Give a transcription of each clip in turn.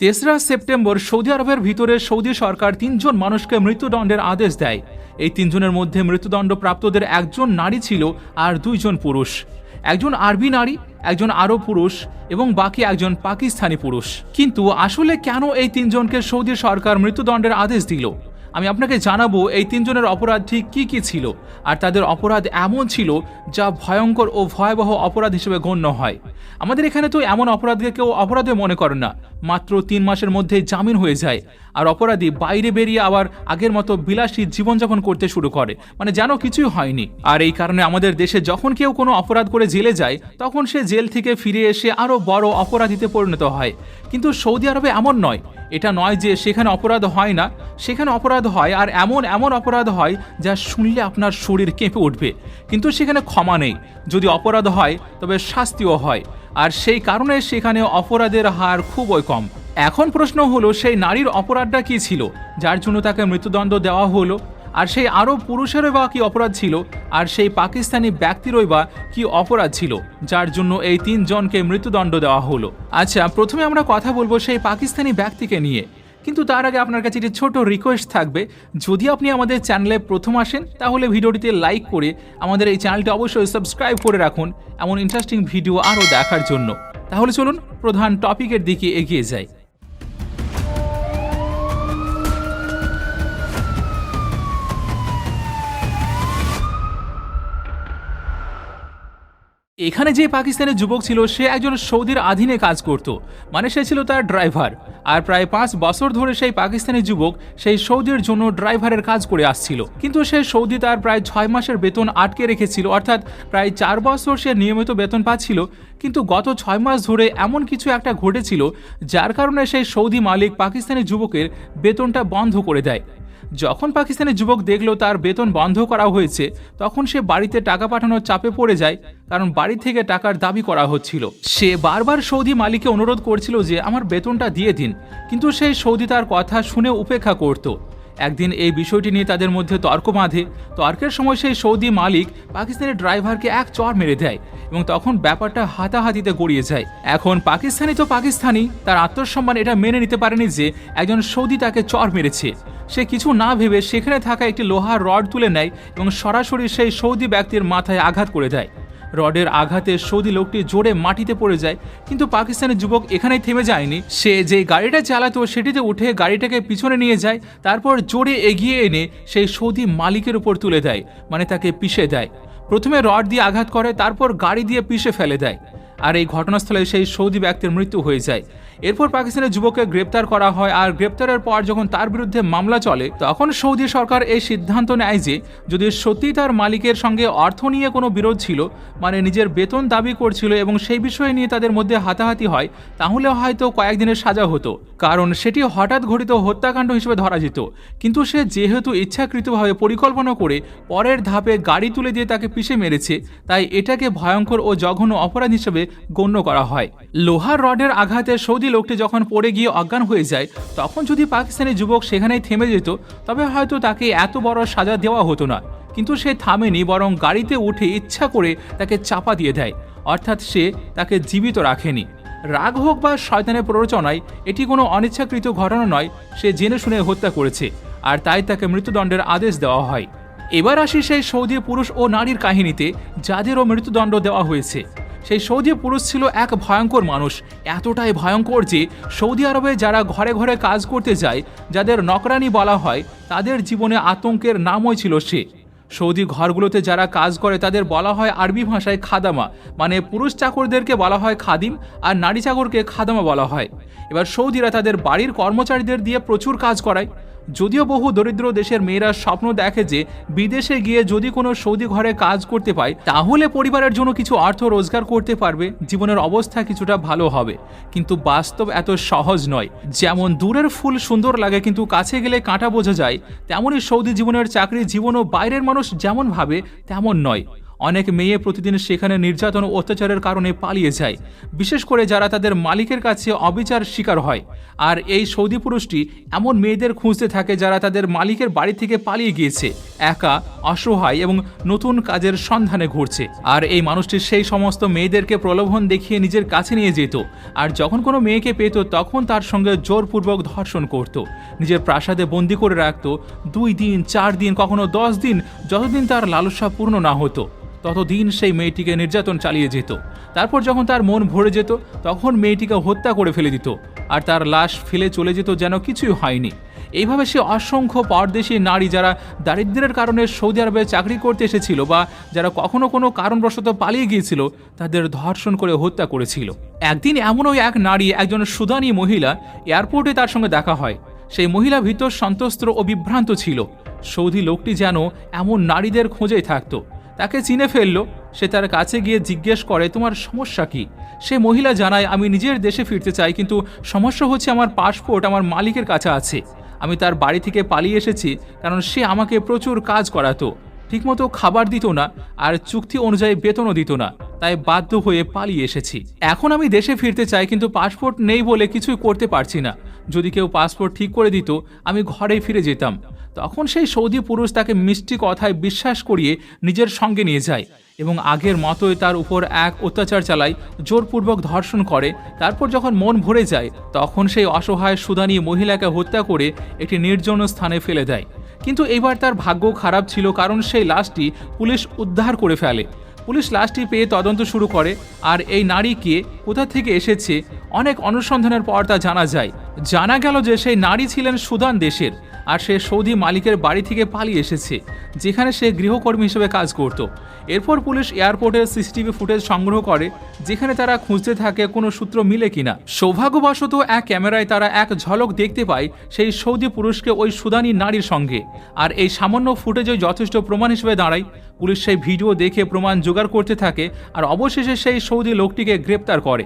তেসরা September Saudi আরবের ভিতরে সৌদি সরকার তিনজন মানুষকে মৃত্যুদণ্ডের আদেশ দেয়। এই তিনজনের মধ্যে মৃত্যুদণ্ড প্রাপ্তদের একজন নারী ছিল আর দুইজন পুরুষ। একজন আরবি নারী, একজন আরব পুরুষ এবং বাকি একজন পাকিস্তানি পুরুষ। কিন্তু আসলে কেন এই তিনজনকে সৌদি সরকার মৃত্যুদণ্ডের আদেশ দিল? আমি আপনাকে জানাব এই তিনজনের অপরাধ ঠিক কী কী ছিল আর তাদের অপরাধ এমন ছিল যা ভয়ঙ্কর ও ভয়াবহ অপরাধ হিসেবে গণ্য হয়। আমাদের এখানে তো এমন অপরাধকে কেউ অপরাধে মনে করে না। মাত্র তিন মাসের মধ্যে জামিন হয়ে যায় আর অপরাধী বাইরে বেরিয়ে আবার আগের মতো বিলাসী জীবনযাপন করতে শুরু করে মানে যেন কিছুই হয়নি। আর এই কারণে আমাদের দেশে যখন কেউ কোনো অপরাধ করে জেলে যায়, তখন সে জেল থেকে ফিরে এসে আরও বড় অপরাধীতে পরিণত হয়। কিন্তু সৌদি আরবে এমন নয়। এটা নয় যে সেখানে অপরাধ হয় না। সেখানে অপরাধ হয় আর এমন এমন অপরাধ হয় যা শুনলে আপনার শরীর কেঁপে উঠবে। কিন্তু সেখানে ক্ষমা নেই। যদি অপরাধ হয়, তবে শাস্তিও হয়। আর সেই কারণে সেখানে অপরাধের হার খুবই কম। এখন প্রশ্ন হলো, সেই নারীর অপরাধটা কি ছিল? যার জন্য তাকে মৃত্যুদণ্ড দেওয়া হলো? আর সেই আরও পুরুষেরই বা কি অপরাধ ছিল? আর সেই পাকিস্তানি ব্যক্তিরই বা কি অপরাধ ছিল? যার জন্য এই তিনজনকে মৃত্যুদণ্ড দেওয়া হলো। আচ্ছা প্রথমে আমরা কথা বলব সেই পাকিস্তানি ব্যক্তিকে নিয়ে। কিন্তু তার আগে আপনার কাছে একটি ছোট রিকোয়েস্ট থাকবে। যদি আপনি আমাদের চ্যানেলে প্রথম আসেন, তাহলে ভিডিওটিতে লাইক করে আমাদের এই চ্যানেলটি অবশ্যই সাবস্ক্রাইব করে রাখুন এমন ইন্টারেস্টিং ভিডিও আরও দেখার জন্য। তাহলে চলুন প্রধান টপিকের দিকে এগিয়ে যাই। এখানে যে পাকিস্তানের যুবক ছিল, সে একজন সৌদির আধীনে কাজ করত। মানে সে ছিল তার ড্রাইভার। আর প্রায় পাঁচ বছর ধরে সেই পাকিস্তানি যুবক সেই সৌদির জন্য ড্রাইভারের কাজ করে আসছিল। কিন্তু সে সৌদি তার প্রায় ছয় মাসের বেতন আটকে রেখেছিল, অর্থাৎ প্রায় চার বছর সে নিয়মিত বেতন পাচ্ছিল। কিন্তু গত ছয় মাস ধরে এমন কিছু একটা ঘটেছিল, যার কারণে সেই সৌদি মালিক পাকিস্তানি যুবকের বেতনটা বন্ধ করে দেয়। যখন পাকিস্তানের যুবক দেখল তার বেতন বন্ধ করা হয়েছে, তখন সে বাড়িতে টাকা পাঠানোর চাপে পড়ে যায়, কারণ বাড়ি থেকে টাকার দাবি করা হচ্ছিল। সে বারবার সৌদি মালিককে অনুরোধ করছিল যে আমার বেতনটা দিয়ে দিন, কিন্তু সেই সৌদি তার কথা শুনে উপেক্ষা করত। একদিন এই বিষয়টি নিয়ে তাদের মধ্যে তর্ক বাঁধে। তর্কের সময় সেই সৌদি মালিক পাকিস্তানের ড্রাইভারকে এক চর মেরে দেয় এবং তখন ব্যাপারটা হাতাহাতিতে গড়িয়ে যায়। এখন পাকিস্তানি তো পাকিস্তানি, তার আত্মসম্মান এটা মেনে নিতে পারেনি যে একজন সৌদি তাকে চর মেরেছে। সে কিছু না ভেবে সেখানে থাকা একটি লোহার রড তুলে নেয় এবং সরাসরি সেই সৌদি ব্যক্তির মাথায় আঘাত করে দেয়। রডের আঘাতে সৌদি লোকটি জোরে মাটিতে পড়ে যায়, কিন্তু পাকিস্তানের যুবক এখানেই থেমে যায়নি। সে যে গাড়িটা চালাতো সেটিতে উঠে গাড়িটাকে পিছনে নিয়ে যায়, তারপর জোরে এগিয়ে এনে সেই সৌদি মালিকের উপর তুলে দেয় মানে তাকে পিষে দেয়। প্রথমে রড দিয়ে আঘাত করে, তারপর গাড়ি দিয়ে পিষে ফেলে দেয়। আর এই ঘটনাস্থলে সেই সৌদি ব্যক্তির মৃত্যু হয়ে যায়। এরপর পাকিস্তানের যুবককে গ্রেপ্তার করা হয় আর গ্রেপ্তারের পর যখন তার বিরুদ্ধে মামলা চলে, তখন সৌদি সরকার এই সিদ্ধান্ত নেয় যে, যদি সত্যি তার মালিকের সঙ্গে অর্থ নিয়ে কোনো বিরোধ ছিল মানে নিজের বেতন দাবি করছিল এবং সেই বিষয় নিয়ে তাদের মধ্যে হাতাহাতি হয়, তাহলে হয়তো কয়েকদিনের সাজা হতো। কারণ সেটি হঠাৎ ঘটিত হত্যাকাণ্ড হিসেবে ধরা যেত। কিন্তু সে যেহেতু ইচ্ছাকৃতভাবে পরিকল্পনা করে, পরের ধাপে গাড়ি তুলে দিয়ে তাকে পিষে মেরেছে, তাই এটাকে ভয়ঙ্কর ও জঘন্য অপরাধ হিসেবে গণ্য করা হয়। লোহার রডের আঘাতে সৌদি লোকটি যখন পড়ে গিয়ে অজ্ঞান হয়ে যায়, তখন যদি পাকিস্তানি যুবক সেখানেই থেমে যেত, তবে হয়তো তাকে এত বড় সাজা দেওয়া হতো না। কিন্তু সে থামেনি, বরং গাড়িতে উঠে ইচ্ছা করে তাকে চাপা দিয়ে দেয়। অর্থাৎ সে তাকে জীবিত রাখেনি। রাগ হোক বা শয়তানের প্ররোচনায়, এটি কোনো অনিচ্ছাকৃত ঘটনা নয়, সে জেনে শুনে হত্যা করেছে, আর তাই তাকে মৃত্যুদণ্ডের আদেশ দেওয়া হয়। এবার আসি সেই সৌদি পুরুষ ও নারীর কাহিনীতে, যাদেরও মৃত্যুদণ্ড দেওয়া হয়েছে। সেই সৌদি পুরুষ ছিল এক ভয়ঙ্কর মানুষ। এতটাই ভয়ঙ্কর যে সৌদি আরবে যারা ঘরে ঘরে কাজ করতে যায়, যাদের নকরানি বলা হয়, তাদের জীবনে আতঙ্কের নামই ছিল সে। সৌদি ঘরগুলোতে যারা কাজ করে, তাদের বলা হয় আরবি ভাষায় খাদামা মানে পুরুষ চাকরদেরকে বলা হয় খাদিম আর নারী চাকরকে খাদামা বলা হয়। এবার সৌদিরা তাদের বাড়ির কর্মচারীদের দিয়ে প্রচুর কাজ করায়। যদিও বহু দরিদ্র দেশের মেয়েরা স্বপ্ন দেখে যে বিদেশে গিয়ে যদি কোনো সৌদি ঘরে কাজ করতে পায়, তাহলে পরিবারের জন্য কিছু অর্থ রোজগার করতে পারবে। জীবনের অবস্থা কিছুটা ভালো হবে। কিন্তু বাস্তব এত সহজ নয়। যেমন দূরের ফুল সুন্দর লাগে কিন্তু কাছে গেলে কাঁটা বোঝা যায় তেমনই সৌদি জীবনের চাকরি জীবনও বাইরের মানুষ যেমন ভাবে, তেমন নয়। অনেক মেয়ে প্রতিদিন সেখানে নির্যাতন ও অত্যাচারের কারণে পালিয়ে যায়। বিশেষ করে যারা তাদের মালিকের কাছে অবিচার শিকার হয়। আর এই সৌদি পুরুষটি এমন মেয়েদের খুঁজতে থাকে যারা তাদের মালিকের বাড়ি থেকে পালিয়ে গিয়েছে। একা, অসহায় এবং নতুন কাজের সন্ধানে ঘুরছে। আর এই মানুষটি সেই সমস্ত মেয়েদেরকে প্রলোভন দেখিয়ে নিজের কাছে নিয়ে যেত। আর যখন কোনো মেয়েকে পেত, তখন তার সঙ্গে জোরপূর্বক ধর্ষণ করত। নিজের প্রাসাদে বন্দি করে রাখত। দুই দিন, চার দিন, কখনো দশ দিন, যতদিন তার লালসা পূর্ণ না হতো। ততদিন সেই মেয়েটিকে নির্যাতন চালিয়ে যেত। তারপর যখন তার মন ভরে যেত, তখন মেয়েটিকে হত্যা করে ফেলে দিত। আর তার লাশ ফেলে চলে যেত যেন কিছুই হয়নি। এইভাবে সে অসংখ্য পরদেশী নারী যারা দারিদ্র্যের কারণে সৌদি আরবে চাকরি করতে এসেছিল বা যারা কখনো কোনো কারণবশত পালিয়ে গিয়েছিল, তাদের ধর্ষণ করে হত্যা করেছিল। একদিন এমনও এক নারী, একজন সুদানি মহিলা এয়ারপোর্টে তার সঙ্গে দেখা হয়। সেই মহিলা ভিতর সন্তস্ত্র ও বিভ্রান্ত ছিল। সৌদি লোকটি যেন এমন নারীদের খোঁজেই থাকতো। তাকে চিনে ফেলল। সে তার কাছে গিয়ে জিজ্ঞেস করে, তোমার সমস্যা কি? সে মহিলা জানায়, আমি নিজের দেশে ফিরতে চাই, কিন্তু সমস্যা হচ্ছে আমার পাসপোর্ট আমার মালিকের কাছে আছে। আমি তার বাড়ি থেকে পালিয়ে এসেছি, কারণ সে আমাকে প্রচুর কাজ করাতো। ঠিকমতো খাবার দিত না, আর চুক্তি অনুযায়ী বেতনও দিত না, তাই বাধ্য হয়ে পালিয়ে এসেছি। এখন আমি দেশে ফিরতে চাই, কিন্তু পাসপোর্ট নেই বলে কিছুই করতে পারছি না। যদি কেউ পাসপোর্ট ঠিক করে দিত, আমি ঘরেই ফিরে যেতাম। তখন সেই সৌদি পুরুষ তাকে মিষ্টি কথায় বিশ্বাস করিয়ে নিজের সঙ্গে নিয়ে যায় এবং আগের মতোই তার উপর এক অত্যাচার চালায়, জোরপূর্বক ধর্ষণ করে। তারপর যখন মন ভরে যায়, তখন সেই অসহায় সুদানি মহিলাকে হত্যা করে একটি নির্জন স্থানে ফেলে দেয়। কিন্তু এবার তার ভাগ্য খারাপ ছিল কারণ সেই লাশটি পুলিশ উদ্ধার করে ফেলে। পুলিশ লাশটি পেয়ে তদন্ত শুরু করে আর এই নারী কে কোথা থেকে এসেছে, অনেক অনুসন্ধানের পর তা জানা যায়। জানা গেল যে সেই নারী ছিলেন সুদান দেশের। আর সে সৌদি মালিকের বাড়ি থেকে পালিয়ে এসেছে, যেখানে সে গৃহকর্মী হিসেবে কাজ করত। এরপর পুলিশ এয়ারপোর্টের সিসিটিভি ফুটেজ সংগ্রহ করে, যেখানে তারা খুঁজতে থাকে কোনো সূত্র মিলে কিনা। সৌভাগ্যবশত, এক ক্যামেরায় তারা এক ঝলক দেখতে পায় সেই সৌদি পুরুষকে ওই সুদানি নারীর সঙ্গে। আর এই সামান্য ফুটেজও যথেষ্ট প্রমাণ হিসেবে দাঁড়ায় পুলিশ সেই ভিডিও দেখে প্রমাণ জোগাড় করতে থাকে আর অবশেষে সেই সৌদি লোকটিকে গ্রেপ্তার করে।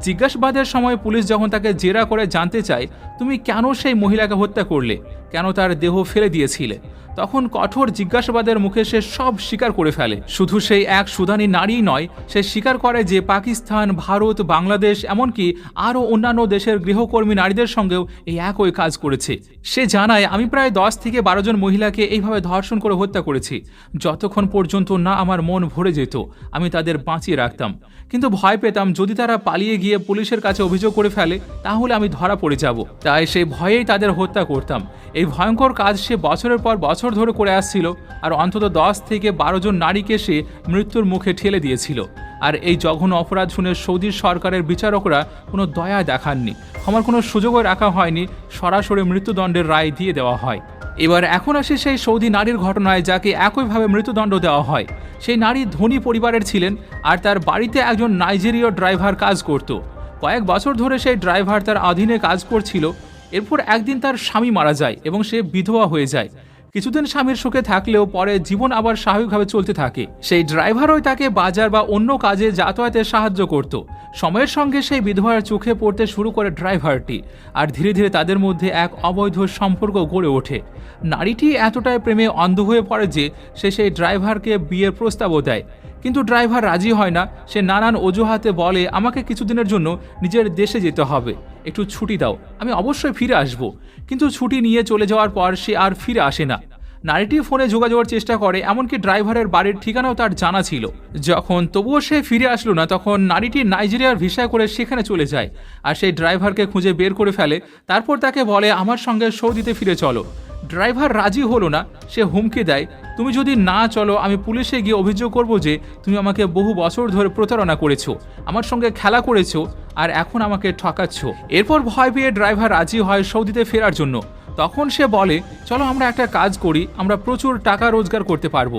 জিজ্ঞাসাবাদের সময় পুলিশ যখন তাকে জেরা করে জানতে চায়, তুমি কেন সেই মহিলাকে হত্যা করলে? কেন তার দেহ ফেলে দিয়েছিলে? তখন কঠোর জিজ্ঞাসাবাদের মুখে সে সব স্বীকার করে ফেলে। শুধু সেই এক সুদানি নারী নয়, সে স্বীকার করে যে পাকিস্তান, ভারত, বাংলাদেশ, এমনকি আরও অন্যান্য দেশের গৃহকর্মী নারীদের সঙ্গেও এই একই কাজ করেছে। সে জানায়, আমি প্রায় দশ থেকে বারো জন মহিলাকে এইভাবে ধর্ষণ করে হত্যা করেছি। যতক্ষণ পর্যন্ত না আমার মন ভরে যেত, আমি তাদের বাঁচিয়ে রাখতাম। কিন্তু ভয় পেতাম, যদি তারা পালিয়ে গিয়ে পুলিশের কাছে অভিযোগ করে ফেলে, তাহলে আমি ধরা পড়ে যাব। তাই সেই ভয়েই তাদের হত্যা করতাম। এই ভয়ঙ্কর কাজ সে বছরের পর বছর ধরে করে আসছিল আর অন্তত দশ থেকে বারো জন নারীকে সে মৃত্যুর মুখে ঠেলে দিয়েছিল। আর এই জঘন্য অপরাধ শুনে সৌদি সরকারের বিচারকরা কোনো দয়া দেখাননি। ক্ষমার কোনো সুযোগও রাখা হয়নি, সরাসরি মৃত্যুদণ্ডের রায় দিয়ে দেওয়া হয়। এবার এখন আসে সেই সৌদি নারীর ঘটনায় যাকে একইভাবে মৃত্যুদণ্ড দেওয়া হয়। সেই নারী ধনী পরিবারের ছিলেন আর তার বাড়িতে একজন নাইজেরীয় ড্রাইভার কাজ করত। কয়েক বছর ধরে সেই ড্রাইভার তার অধীনে কাজ করছিল। এরপর একদিন তার স্বামী মারা যায় এবং সে বিধবা হয়ে যায়। কিছুদিন স্বামীর সুখে থাকলেও পরে জীবন আবার স্বাভাবিকভাবে চলতে থাকে। সেই ড্রাইভারই তাকে বাজার বা অন্য কাজে যাতায়াতে সাহায্য করত। সময়ের সঙ্গে সেই বিধবার চোখে পড়তে শুরু করে ড্রাইভারটি, আর ধীরে ধীরে তাদের মধ্যে এক অবৈধ সম্পর্ক গড়ে ওঠে। নারীটি এতটাই প্রেমে অন্ধ হয়ে পড়ে যে সে সেই ড্রাইভারকে বিয়ের প্রস্তাবও দেয়। কিন্তু ড্রাইভার রাজি হয় না, সে নানান অজুহাতে বলে, আমাকে কিছুদিনের জন্য নিজের দেশে যেতে হবে। একটু ছুটি দাও, আমি অবশ্যই ফিরে আসব। কিন্তু ছুটি নিয়ে চলে যাওয়ার পর সে আর ফিরে আসে না। নারীটি ফোনে যোগাযোগের চেষ্টা করে, এমনকি ড্রাইভারের বাড়ির ঠিকানাও তার জানা ছিল। যখন তবুও সে ফিরে আসলো না, তখন নারীটি নাইজেরিয়ার ভিসা করে সেখানে চলে যায় আর সেই ড্রাইভারকে খুঁজে বের করে ফেলে। তারপর তাকে বলে, আমার সঙ্গে সৌদিতে ফিরে চলো। ড্রাইভার রাজি হলো না, সে হুমকি দেয়, তুমি যদি না চলো, আমি পুলিশে গিয়ে অভিযোগ করব যে তুমি আমাকে বহু বছর ধরে প্রতারণা করেছ, আমার সঙ্গে খেলা করেছ আর এখন আমাকে ঠকাচ্ছ। এরপর ভয় পেয়ে ড্রাইভার রাজি হয় সৌদিতে ফেরার জন্য। তখন সে বলে, চলো আমরা একটা কাজ করি, আমরা প্রচুর টাকা রোজগার করতে পারব।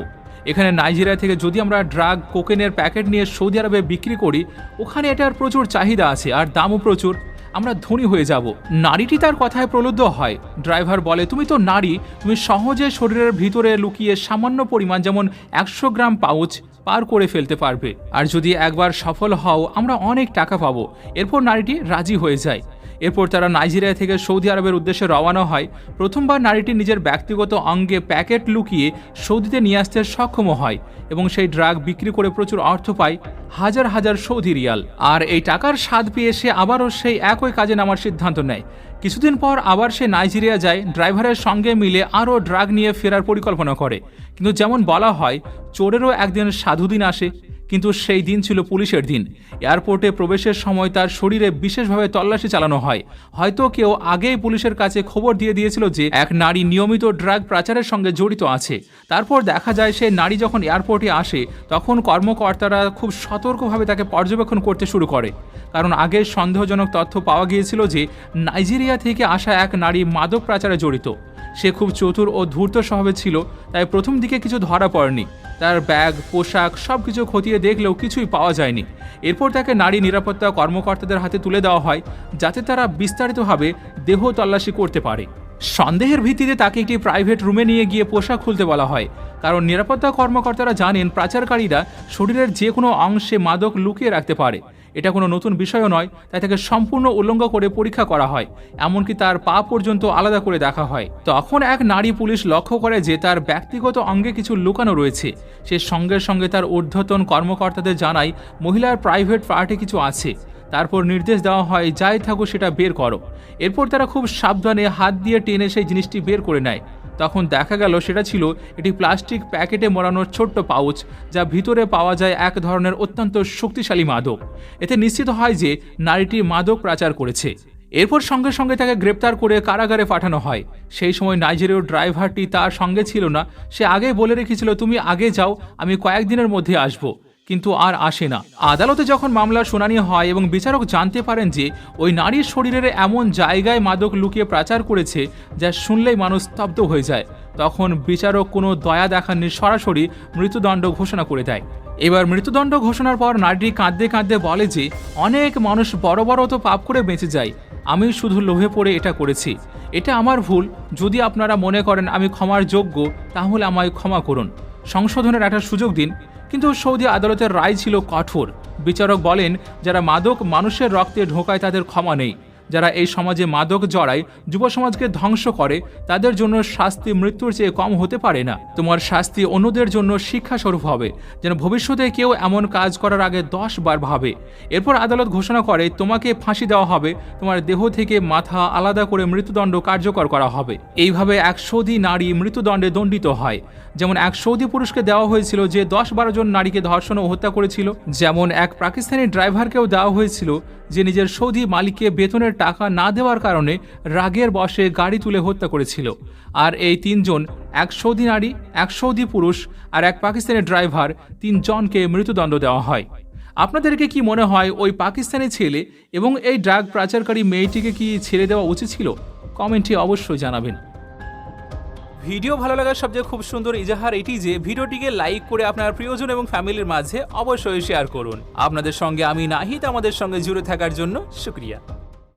এখানে নাইজেরিয়া থেকে যদি আমরা ড্রাগ, কোকেনের প্যাকেট নিয়ে সৌদি আরবে বিক্রি করি, ওখানে এটার প্রচুর চাহিদা আছে, আর দামও প্রচুর। আমরা ধনী হয়ে যাব। নারীটি তার কথায় প্রলুব্ধ হয়। ড্রাইভার বলে, তুমি তো নারী, তুমি সহজে শরীরের ভিতরে লুকিয়ে সামান্য পরিমাণ যেমন একশো গ্রাম পাউচ পার করে ফেলতে পারবে। আর যদি একবার সফল হও, আমরা অনেক টাকা পাবো। এরপর নারীটি রাজি হয়ে যায়। এরপর তারা নাইজেরিয়া থেকে সৌদি আরবের উদ্দেশ্যে রওনা হয়, প্রথমবার নারীটি নিজের ব্যক্তিগত অঙ্গে প্যাকেট লুকিয়ে সৌদিতে নিয়ে আসতে সক্ষম হয় এবং সেই ড্রাগ বিক্রি করে প্রচুর অর্থ পায় হাজার হাজার সৌদি রিয়াল। আর এই টাকার স্বাদ পেয়ে সে আবারও সেই একই কাজে নামার সিদ্ধান্ত নেয়। কিছুদিন পর আবার সে নাইজেরিয়া যায়, ড্রাইভারের সঙ্গে মিলে আরও ড্রাগ নিয়ে ফেরার পরিকল্পনা করে। কিন্তু যেমন বলা হয়, চোরেরও একদিন সাধু দিন আসে, কিন্তু সেই দিন ছিল পুলিশের দিন। এয়ারপোর্টে প্রবেশের সময় তার শরীরে বিশেষভাবে তল্লাশি চালানো হয়। হয়তো কেউ আগেই পুলিশের কাছে খবর দিয়ে দিয়েছিল যে, এক নারী নিয়মিত ড্রাগ পাচারের সঙ্গে জড়িত আছে। তারপর দেখা যায়, সে নারী যখন এয়ারপোর্টে আসে, তখন কর্মকর্তারা খুব সতর্কভাবে তাকে পর্যবেক্ষণ করতে শুরু করে। কারণ আগে সন্দেহজনক তথ্য পাওয়া গিয়েছিল যে, নাইজেরিয়া থেকে আসা এক নারী মাদক পাচারে জড়িত। সে খুব চতুর ও ধূর্ত স্বভাবে ছিল, তাই প্রথম দিকে কিছু ধরা পড়েনি। তার ব্যাগ, পোশাক সব কিছু খতিয়ে দেখলেও কিছুই পাওয়া যায়নি। এরপর তাকে নারী নিরাপত্তা কর্মকর্তাদের হাতে তুলে দেওয়া হয়, যাতে তারা বিস্তারিতভাবে দেহ তল্লাশি করতে পারে। সন্দেহের ভিত্তিতে তাকে একটি প্রাইভেট রুমে নিয়ে গিয়ে পোশাক খুলতে বলা হয়। কারণ নিরাপত্তা কর্মকর্তারা জানেন, পাচারকারীরা শরীরের যে কোনো অংশে মাদক লুকিয়ে রাখতে পারে। এটা কোনো নতুন বিষয়ও নয়, তাই তাকে সম্পূর্ণ উল্লঙ্ঘ করে পরীক্ষা করা হয়। এমনকি তার পা পর্যন্ত আলাদা করে দেখা হয়। তখন এক নারী পুলিশ লক্ষ্য করে যে তার ব্যক্তিগত অঙ্গে কিছু লুকানো রয়েছে। সে সঙ্গে সঙ্গে তার ঊর্ধ্বতন কর্মকর্তাদের জানায়, মহিলার প্রাইভেট পার্টি কিছু আছে। তারপর নির্দেশ দেওয়া হয়, যাই থাকুক সেটা বের করো। এরপর তারা খুব সাবধানে হাত দিয়ে টেনে সেই জিনিসটি বের করে নেয়। তখন দেখা গেল সেটা ছিল একটি প্লাস্টিক প্যাকেটে মোড়ানোর ছোট্ট পাউচ, যা ভিতরে পাওয়া যায় এক ধরনের অত্যন্ত শক্তিশালী মাদক। এতে নিশ্চিত হয় যে নারীটি মাদক পাচার করেছে। এরপর সঙ্গে সঙ্গে তাকে গ্রেপ্তার করে কারাগারে পাঠানো হয়। সেই সময় নাইজেরীয় ড্রাইভারটি তার সঙ্গে ছিল না। সে আগে বলে রেখেছিল, তুমি আগে যাও, আমি কয়েকদিনের মধ্যে আসব। কিন্তু আর আসে না। আদালতে যখন মামলার শুনানি হয় এবং বিচারক জানতে পারেন যে ওই নারীর শরীরের এমন জায়গায় মাদক লুকিয়ে পাচার করেছে যা শুনলেই মানুষ স্তব্ধ হয়ে যায়, তখন বিচারক কোনো দয়া দেখাননি, সরাসরি মৃত্যুদণ্ড ঘোষণা করে দেয়। এবার মৃত্যুদণ্ড ঘোষণার পর নারীটি কাঁদতে কাঁদতে বলে যে, অনেক মানুষ বড় বড় তো পাপ করে বেঁচে যায়, আমি শুধু লোভে পড়ে এটা করেছি। এটা আমার ভুল, যদি আপনারা মনে করেন আমি ক্ষমার যোগ্য, তাহলে আমায় ক্ষমা করুন। সংশোধনের একটা সুযোগ দিন। কিন্তু সৌদি আদালতের রায় ছিল কঠোর। বিচারক বলেন, যারা মাদক মানুষের রক্তে ঢোকায় তাদের ক্ষমা নেই। যারা এই সমাজে মাদক জড়ায় যুব সমাজকে ধ্বংস করে, তাদের জন্য শাস্তি মৃত্যুর চেয়ে কম হতে পারে না। তোমার শাস্তি অন্যদের জন্য শিক্ষা স্বরূপ হবে। যেন ভবিষ্যতে কেউ এমন কাজ করার আগে দশ বার ভাবে। এরপর আদালত ঘোষণা করে, তোমাকে ফাঁসি দেওয়া হবে। তোমার দেহ থেকে মাথা আলাদা করে মৃত্যুদণ্ড কার্যকর করা হবে। এইভাবে এক সৌদি নারী মৃত্যুদণ্ডে দণ্ডিত হয়। যেমন এক সৌদি পুরুষকে দেওয়া হয়েছিল যে দশ বারো জন নারীকে ধর্ষণ ও হত্যা করেছিল। যেমন এক পাকিস্তানি ড্রাইভারকেও দেওয়া হয়েছিল যে নিজের সৌদি মালিককে বেতনের টাকা না দেওয়ার কারণে রাগের বশে গাড়ি তুলে হত্যা করেছিল। আর এই তিনজন, এক সৌদি নারী, এক সৌদি পুরুষ আর এক পাকিস্তানি ড্রাইভার, তিনজনকে মৃত্যুদণ্ড দেওয়া হয়। আপনাদেরকে কি মনে হয় ওই পাকিস্তানি ছেলে এবং এই ড্রাগ পাচারকারী মেয়েটিকে কি ছেড়ে দেওয়া উচিত ছিল? কমেন্টে অবশ্যই জানাবেন। ভিডিও ভালো লাগার সবচেয়ে খুব সুন্দর ইজাহার এটি যে ভিডিওটিকে লাইক করে আপনার প্রিয়জন এবং ফ্যামিলির মাঝে অবশ্যই শেয়ার করুন। আপনাদের সঙ্গে আমি নাহিদ, আমাদের সঙ্গে জুড়ে থাকার জন্য শুক্রিয়া।